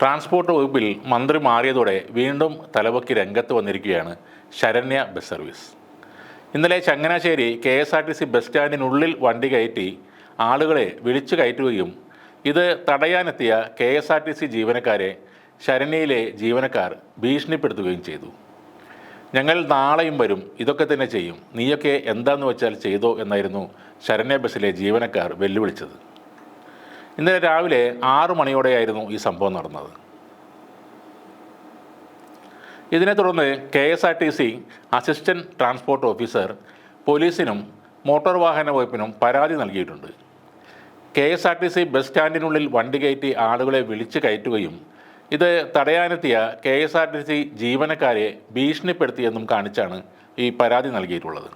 Transport വകുപ്പിൽ മന്ത്രി മാറിയതോടെ വീണ്ടും തലവക്കി രംഗത്ത് വന്നിരിക്കുകയാണ് ശരണ്യ ബസ് സർവീസ്. ഇന്നലെ Changanassery K S R T C bus സ്റ്റാൻഡിനുള്ളിൽ വണ്ടി കയറ്റി ആളുകളെ വിളിച്ചു കയറ്റുകയും ഇത് തടയാനെത്തിയ K S R T C ജീവനക്കാരെ ശരണ്യയിലെ ജീവനക്കാർ ഭീഷണിപ്പെടുത്തുകയും ചെയ്തു. ഞങ്ങൾ നാളെയും വരും ഇതൊക്കെ തന്നെ ചെയ്യും. നീയൊക്കെ എന്താന്ന് വെച്ചാൽ ചെയ്തോ എന്നായിരുന്നു ശരണ്യ ബസ്സിലെ ജീവനക്കാർ വെല്ലുവിളിച്ചത്. ഇന്നലെ രാവിലെ ആറു മണിയോടെയായിരുന്നു ഈ സംഭവം നടന്നത്. ഇതിനെ തുടർന്ന് K S R T C assistant transport officer പോലീസിനും മോട്ടോർ വാഹന വകുപ്പിനും പരാതി നൽകിയിട്ടുണ്ട്. K S R T C bus സ്റ്റാൻഡിനുള്ളിൽ വണ്ടി കയറ്റി ആളുകളെ വിളിച്ചു കയറ്റുകയും ഇത് തടയാനെത്തിയ K S R T C ജീവനക്കാരെ ഭീഷണിപ്പെടുത്തിയെന്നും കാണിച്ചാണ് ഈ പരാതി നൽകിയിട്ടുള്ളത്.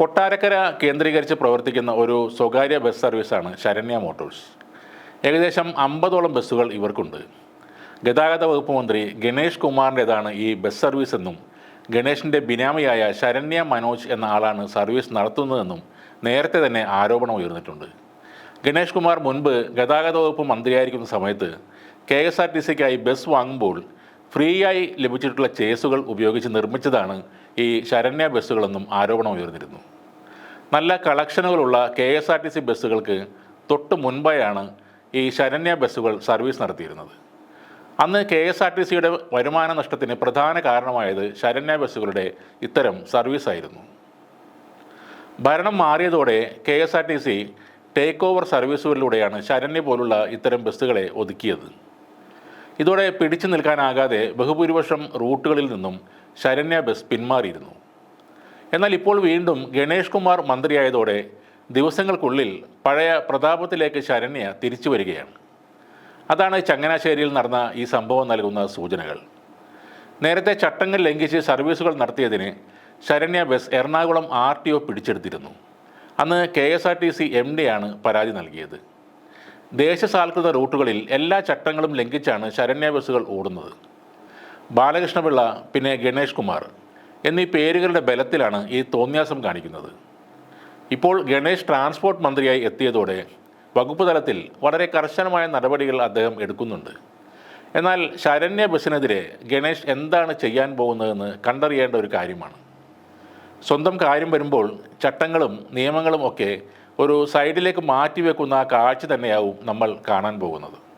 കൊട്ടാരക്കര കേന്ദ്രീകരിച്ച് പ്രവർത്തിക്കുന്ന ഒരു സ്വകാര്യ ബസ് സർവീസാണ് ശരണ്യ മോട്ടോഴ്സ്. ഏകദേശം അമ്പതോളം ബസ്സുകൾ ഇവർക്കുണ്ട്. ഗതാഗത വകുപ്പ് മന്ത്രി ഗണേഷ് കുമാറിന്റെതാണ് ഈ ബസ് സർവീസ് എന്നും ഗണേഷിന്റെ ബിനാമിയായ ശരണ്യ മനോജ് എന്ന ആളാണ് സർവീസ് നടത്തുന്നതെന്നും നേരത്തെ തന്നെ ആരോപണം ഉയർന്നിട്ടുണ്ട്. ഗണേഷ് കുമാർ മുൻപ് ഗതാഗത വകുപ്പ് മന്ത്രിയായിരിക്കുന്ന സമയത്ത് കെ എസ് ആർ ടി സിക്കായി ബസ് വാങ്ങുമ്പോൾ ഫ്രീയായി ലഭിച്ചിട്ടുള്ള ചേസുകൾ ഉപയോഗിച്ച് നിർമ്മിച്ചതാണ് ഈ ശരണ്യ ബസ്സുകളെന്നും ആരോപണം ഉയർന്നിരുന്നു. നല്ല കളക്ഷനുകളുള്ള K S R T C ബസ്സുകൾക്ക് തൊട്ട് മുൻപായാണ് ഈ ശരണ്യ ബസ്സുകൾ സർവീസ് നടത്തിയിരുന്നത്. അന്ന് കെ എസ് ആർ ടി സിയുടെ വരുമാന നഷ്ടത്തിന് പ്രധാന കാരണമായത് ശരണ്യ ബസ്സുകളുടെ ഇത്തരം സർവീസായിരുന്നു. ഭരണം മാറിയതോടെ K S R T C take over സർവീസുകളിലൂടെയാണ് Saranya പോലുള്ള ഇത്തരം ബസ്സുകളെ ഒതുക്കിയത്. ഇതോടെ പിടിച്ചു നിൽക്കാനാകാതെ ബഹുഭൂരിപക്ഷം റൂട്ടുകളിൽ നിന്നും ശരണ്യ ബസ് പിന്മാറിയിരുന്നു. എന്നാൽ ഇപ്പോൾ വീണ്ടും ഗണേഷ് കുമാർ മന്ത്രിയായതോടെ ദിവസങ്ങൾക്കുള്ളിൽ പഴയ പ്രതാപത്തിലേക്ക് ശരണ്യ തിരിച്ചു വരികയാണ്. അതാണ് ചങ്ങനാശ്ശേരിയിൽ നടന്ന ഈ സംഭവം നൽകുന്ന സൂചനകൾ. നേരത്തെ ചട്ടങ്ങൾ ലംഘിച്ച് സർവീസുകൾ നടത്തിയതിന് Saranya bus Ernakulam R T O പിടിച്ചെടുത്തിരുന്നു. അന്ന് K S R T C M ഡിയാണ് പരാതി നൽകിയത്. ദേശസാൽകൃത റൂട്ടുകളിൽ എല്ലാ ചട്ടങ്ങളും ലംഘിച്ചാണ് ശരണ്യ ബസ്സുകൾ ഓടുന്നത്. ബാലകൃഷ്ണപിള്ള പിന്നെ ഗണേഷ് കുമാർ. എന്നീ പേരുകളുടെ ബലത്തിലാണ് ഈ തോന്നിയാസം കാണിക്കുന്നത്. ഇപ്പോൾ ഗണേഷ് ട്രാൻസ്പോർട്ട് മന്ത്രിയായി എത്തിയതോടെ വകുപ്പ് തലത്തിൽ വളരെ കർശനമായ നടപടികൾ അദ്ദേഹം എടുക്കുന്നുണ്ട്. എന്നാൽ ശരണ്യ ബസ്സിനെതിരെ ഗണേഷ് എന്താണ് ചെയ്യാൻ പോകുന്നതെന്ന് കണ്ടറിയേണ്ട ഒരു കാര്യമാണ്. സ്വന്തം കാര്യം വരുമ്പോൾ ചട്ടങ്ങളും നിയമങ്ങളും ഒക്കെ ഒരു സൈഡിലേക്ക് മാറ്റിവെക്കുന്ന കാഴ്ച തന്നെയാവും നമ്മൾ കാണാൻ പോകുന്നത്.